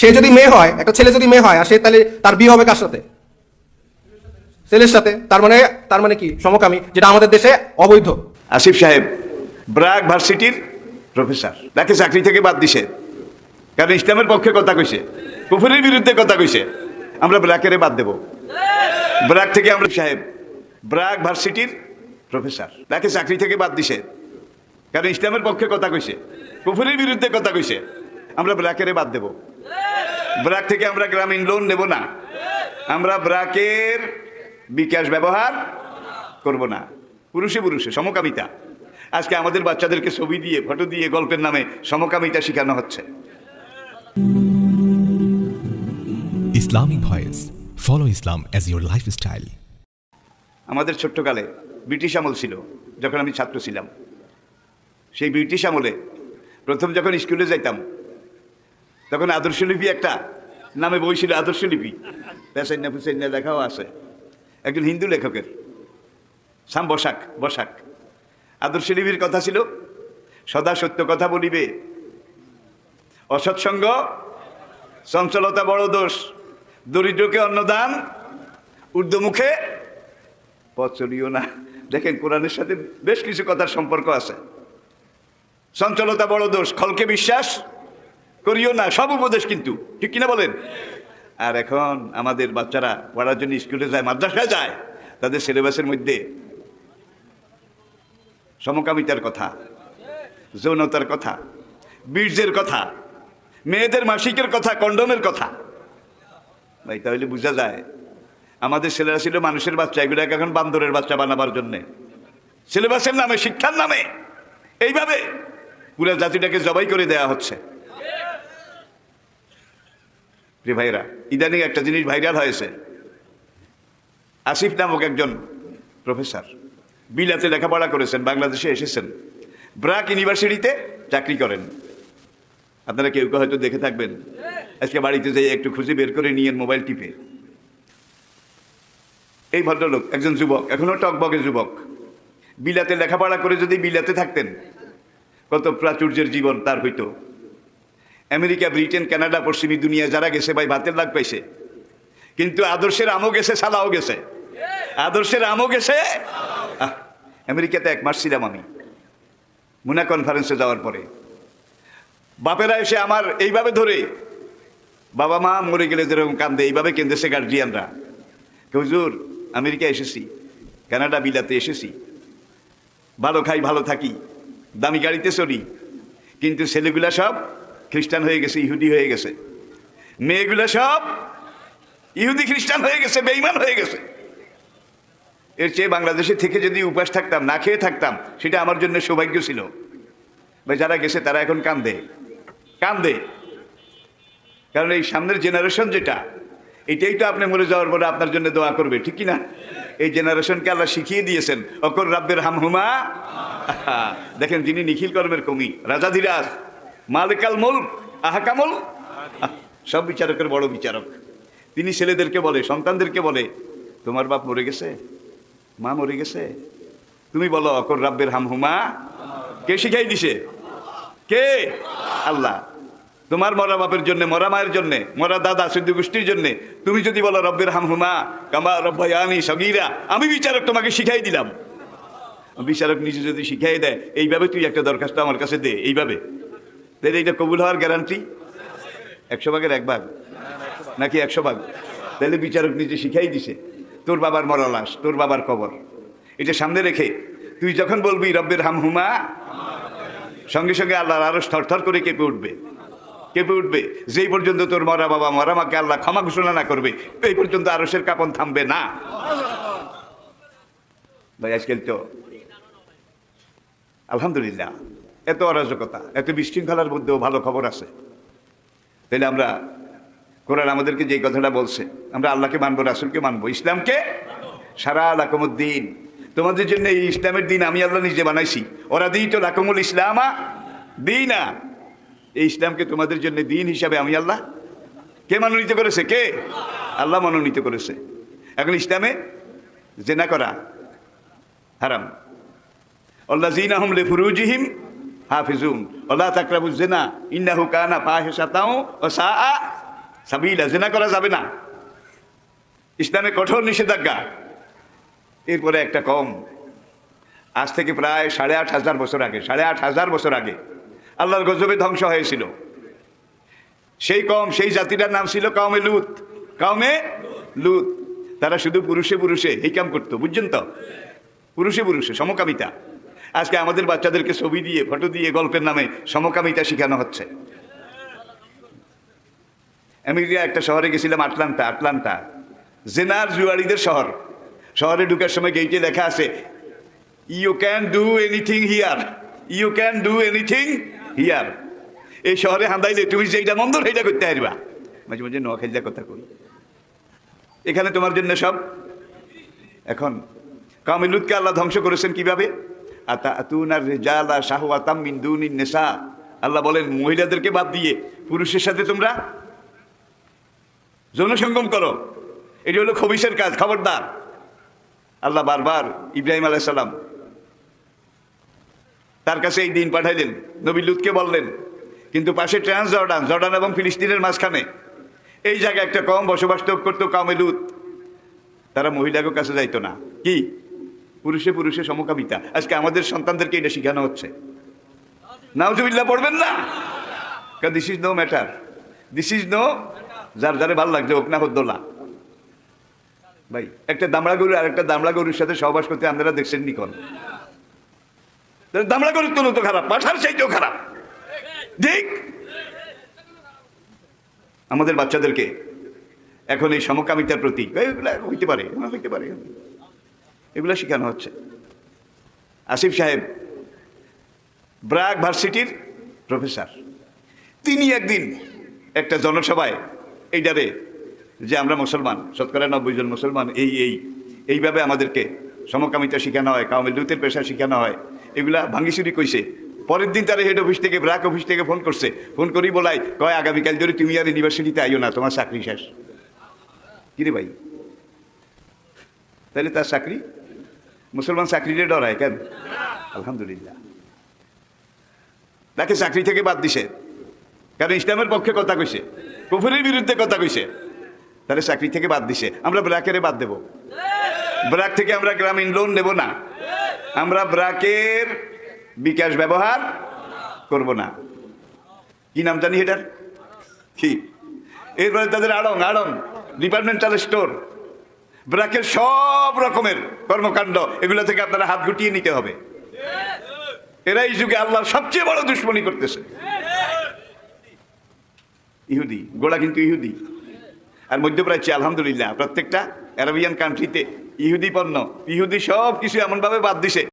সে যদি মেয়ে হয়, একটা ছেলে যদি মেয়ে হয়, আর সে তাহলে তার বিয়ে হবে কার সাথে? ছেলের সাথে। তার মানে তার মানে কি? সমকামী, যেটা আমাদের দেশে অবৈধ। আসিফ সাহেব, ব্রাক ভার্সিটির প্রফেসর, তাকে চাকরি থেকে বাদ দিছে। কারণ ইসলামের পক্ষে কথা কইছে, কুফুরের বিরুদ্ধে কথা কইছে। আমরা ব্র্যাকেরে বাদ দেব। ব্র্যাক থেকে আমরা সাহেব, ব্রাক ভার্সিটির প্রফেসর, তাকে চাকরি থেকে বাদ দিছে। কারণ ইসলামের পক্ষে কথা কইছে, কুফুরের বিরুদ্ধে কথা কইছে। আমরা ব্র্যাকেরে বাদ দেব। ব্র্যাক থেকে আমরা গ্রামীণ লোন নেব না আমরা ব্র্যাকের বিকাশ ব্যবহার করব না পুরুষে পুরুষে সমকামিতা আজকে আমাদের বাচ্চাদেরকে ছবি দিয়ে ফটো দিয়ে গল্পের নামে সমকামিতা শেখানো হচ্ছে Islamic Voice. Follow Islam as your lifestyle. আমাদের ছোট্টকালে ব্রিটিশ আমল ছিল যখন আমি ছাত্র ছিলাম সেই ব্রিটিশ আমলে প্রথম যখন স্কুলে যাইতাম তখন আদর্শলিপি একটা, নামে বই ছিল আদর্শলিপি পেসাইন্না ফুসাইন্না লেখাও আছে। একজন হিন্দু লেখকের, সাম বসাক বসাক। আদর্শলিপির কথা ছিল, সদা সত্য কথা বলিবে। অসৎসঙ্গ, চঞ্চলতা বড় দোষ। দরিদ্রকে অন্নদান ঊর্ধ্বমুখে পথ চলিও না। দেখেন, কোরআনের সাথে বেশ কিছু কথার সম্পর্ক আছে। চঞ্চলতা বড় দোষ, খলকে বিশ্বাস করিও না, সব উপদেশ কিন্তু। ঠিক কিনা বলেন? আর এখন আমাদের বাচ্চারা পড়ার জন্য স্কুলে যায়, মাদ্রাসায় যায়, তাদের সিলেবাসের মধ্যে সমকামিতার কথা, যৌনতার কথা, বীর্যের কথা, মেয়েদের মাসিকের কথা, কন্ডমের কথা। ভাই, তাহলে বোঝা যায়, আমাদের ছেলেরা ছিল মানুষের বাচ্চা এগুলোকে এখন বান্দরের বাচ্চা বানাবার জন্যে। সিলেবাসের নামে, শিক্ষার নামে। এইভাবে পুরো জাতিটাকে জবাই করে দেয়া হচ্ছে। প্রিয় ভাইরা ইদানিং একটা জিনিস ভাইরাল হয়েছে। আসিফ নামক একজন প্রফেসর বিলাতে লেখাপড়া করেছেন, বাংলাদেশে এসেছেন। ব্রাক ইউনিভার্সিটিতে চাকরি করেন। আপনারা কেউ কেউ হয়তো দেখে থাকবেন, আজকে বাড়িতে যাই একটু খুঁজে বের করে নিয়ে মোবাইল টিপে। এই ভদ্রলোক একজন যুবক, এখনও টকবকে যুবক। বিলাতে লেখাপড়া করে যদি বিলাতে থাকতেন, কত প্রাচুর্যের জীবন তার হইতো। আমেরিকা, ব্রিটেন, কানাডা, পশ্চিমী দুনিয়া যারা গেছে ভাই, ভাতের লাগ পাইছে। কিন্তু আদর্শের আমও গেছে সালাও গেছে। আদর্শের আমও গেছে। আমেরিকাতে এক মাস ছিলাম আমি, মুনা কনফারেন্সে যাওয়ার পরে। বাপেরা এসে আমার এইভাবে ধরে, বাবা মা মরে গেলে যেরকম কান্দে, এইভাবে কেন্দ্রেছে গার্জিয়ানরা হুজুর, আমেরিকা এসেছি, কানাডা বিলাতে এসেছি। ভালো খাই, ভালো থাকি, দামি গাড়িতে চলি, কিন্তু ছেলেগুলা সব খ্রিস্টান হয়ে গেছে, ইহুদি হয়ে গেছে। মেয়েগুলা সব ইহুদি খ্রিস্টান হয়ে গেছে বেইমান হয়ে গেছে। এর চেয়ে বাংলাদেশে থেকে যদি উপাস থাকতাম, না খেয়ে থাকতাম, সেটা আমার জন্য সৌভাগ্য ছিল। ভাই, যারা গেছে, তারা এখন কান্দে। কান্দে। কারণ এই সামনের জেনারেশন যেটা, এটাই তো আপনি মরে যাওয়ার পরে আপনার জন্য দোয়া করবে, ঠিক না এই জেনারেশনকে আল্লাহ শিখিয়ে দিয়েছেন, অকর রাব্বের হামহুমা। দেখেন, যিনি নিখিল কর্মের কমি, রাজাধিরাজ। মালিকাল মুলক আহাকামল। আহ, সব বিচারকের বড় বিচারক। তিনি ছেলেদেরকে বলে সন্তানদেরকে বলে তোমার বাপ মরে গেছে? মা মরে গেছে? তুমি বলো অকর রাব্বের হামহুমা? কে শিখাই দিছে? কে? আল্লাহ তোমার মরা বাপের জন্য মরা মায়ের জন্য মরা দাদা সিদ্ধু গোষ্ঠীর জন্য তুমি যদি বলো রব্বের হামহুমা কামা রব্বায়ানি সগীরা আমি বিচারক তোমাকে শিখাই দিলাম। বিচারক নিজে যদি শিখাই দেয় এইভাবে তুই একটা দরখাস্ত আমার কাছে দে এইভাবে। তাহলে এইটা কবুল হওয়ার গ্যারান্টি একশো ভাগের এক ভাগ। নাকি একশো ভাগ? তাহলে বিচারক নিজে শিখাই দিছে, তোর বাবার মরা লাশ তোর বাবার কবর। এটা সামনে রেখে তুই যখন বলবি, রব্বের হামহুমা সঙ্গে সঙ্গে আল্লাহর আরও থরথর করে কেঁপে উঠবে। কেঁপে উঠবে, যেই পর্যন্ত তোর মরা বাবা মরা মাকে আল্লাহ ক্ষমা ঘোষণা না করবে, এই পর্যন্ত আরসের কাপন থামবে না। ভাই, আজকাল তো আলহামদুলিল্লাহ। এত অরাজকতা, এত বিশৃঙ্খলার মধ্যেও ভালো খবর আছে। তাহলে আমরা, কোরআন আমাদেরকে যে কথাটা বলছে, আমরা আল্লাহকে মানবো, রাসুলকে মানবো, ইসলামকে? সারা লাকমুদ্দিন। তোমাদের জন্য এই ইসলামের দিন আমি আল্লাহ নিজে বানাইছি। ওরা দিই তো লাকমুল ইসলামা দিই না এই ইসলামকে তোমাদের জন্য দিন হিসাবে আমি আল্লাহ কে মনোনীত করেছে? কে? আল্লাহ মনোনীত করেছে। এখন ইসলামে জেনা করা হারাম। আল্লাহ জিন আহম লে ফুরুজিহিম হাফিজুন। আল্লাহ তাকরাবু জেনা ইন্নাহু কানা ফাহিশাতাও ও সা সাবিলা জেনা করা যাবে না। ইসলামে কঠোর নিষেধাজ্ঞা। এরপরে একটা কম। আজ থেকে প্রায় সাড়ে আট হাজার বছর আগে, সাড়ে আট হাজার বছর আগে আল্লাহর গজবে ধ্বংস হয়েছিল। সেই কম, সেই জাতিটার নাম ছিল কাউমে লুত। কাউমে লুত। তারা শুধু পুরুষে পুরুষে এই কাম করতো, বুঝছেন তো? পুরুষে পুরুষে, সমকামিতা। আজকে আমাদের বাচ্চাদেরকে ছবি দিয়ে, ফটো দিয়ে, গল্পের নামে সমকামিতা শেখানো হচ্ছে। আমেরিকা একটা শহরে গেছিলাম, আটলান্টা আটলান্টা। জেনার জুয়ারিদের শহর। শহরে ঢুকার সময় গেইটে লেখা আছে you can do anything here you can do anything here এই শহরে হান্দাইলে তুমি যেটা মন্দ সেইটা করতে পারবা। মাঝে মাঝে নোয়াখাইলা কথা কই। এখানে তোমার জন্য সব। এখন কামিলুদকে আল্লাহ ধ্বংস করেছেন কীভাবে? রেজালা শাহওয়াতাম মিন দুনিন নেশা আল্লাহ বলেন, মহিলাদেরকে বাদ দিয়ে পুরুষের সাথে তোমরা যৌনসঙ্গম করো। এটি হলো খবিসের কাজ, খবরদার। আল্লাহ বারবার ইব্রাহিম আলাইসাল্লাম তার কাছে এই দিন পাঠাইলেন, নবী লুতকে বললেন, কিন্তু পাশে ট্রান্স জর্ডান জর্ডান এবং ফিলিস্তিনের মাঝখানে এই জায়গায় একটা কম বসবাস করতো কামে লুত। তারা মহিলাকে কাছে যাইতো না। কি? পুরুষে পুরুষে সমকামিতা। আজকে আমাদের সন্তানদেরকে এটা শেখানো হচ্ছে। নাউজুবিল্লাহ, পড়বেন না? কারণ this is no matter this is no যার যারে ভালো লাগছে হোক না হদ্দোলা ভাই, একটা দামড়া গরু আর একটা দামড়া গরুর সাথে সহবাস করতে আপনারা দেখছেন নিকন দামড়া গরুর তো তো খারাপ, পাঠার চাইতেও খারাপ। ঠিক? আমাদের বাচ্চাদেরকে এখন এই সমকামিতার প্রতি হইতে পারে হইতে পারে। এগুলা শেখানো হচ্ছে। আসিফ সাহেব ব্রাক ভার্সিটির প্রফেসর। তিনি একদিন একটা জনসভায়, এইটারে, যে আমরা মুসলমান, শতকরা নব্বই জন মুসলমান, এই এই, এইভাবে আমাদেরকে সমকামিতা শেখানো হয় কাউমের লুতের পেশা শেখানো হয়, এগুলা ভাঙ্গিসুরি কইছে। পরের দিন তারা হেড অফিস থেকে ব্রাক অফিস থেকে ফোন করছে। ফোন করি বলাই, কয়, আগামীকাল ধরে তুমি আর ইউনিভার্সিটিতে আইও না, তোমার চাকরি শেষ। কিরে ভাই? তাহলে তার চাকরি মুসলমান চাকরিতে ডরায় কেন? আলহামদুলিল্লাহ। তাকে চাকরি থেকে বাদ দিছে। কারণ ইসলামের পক্ষে কথা কইছে। কুফুরের বিরুদ্ধে কথা কইছে। তাহলে চাকরি থেকে বাদ দিছে। আমরা ব্রাকেরে বাদ দেব। ব্রাক থেকে আমরা গ্রামীণ লোন নেব না। আমরা ব্রাকের বিকাশ ব্যবহার করব না। কি নাম জানি এটার? কি? এরপরে তাদের আড়ং আড়ং ডিপার্টমেন্টাল স্টোর ব্রাকের সব রকমের কর্মকাণ্ড এগুলো থেকে আপনারা হাত গুটিয়ে নিতে হবে। এরা এই যুগে আল্লাহর সবচেয়ে বড় দুশ্মনী করতেছে। ইহুদি গোড়া কিন্তু ইহুদি। আর মধ্যপ্রাচ্যে আলহামদুলিল্লাহ প্রত্যেকটা অ্যারাবিয়ান কান্ট্রিতে ইহুদি পণ্য ইহুদি সব কিছু এমনভাবে বাদ দিছে।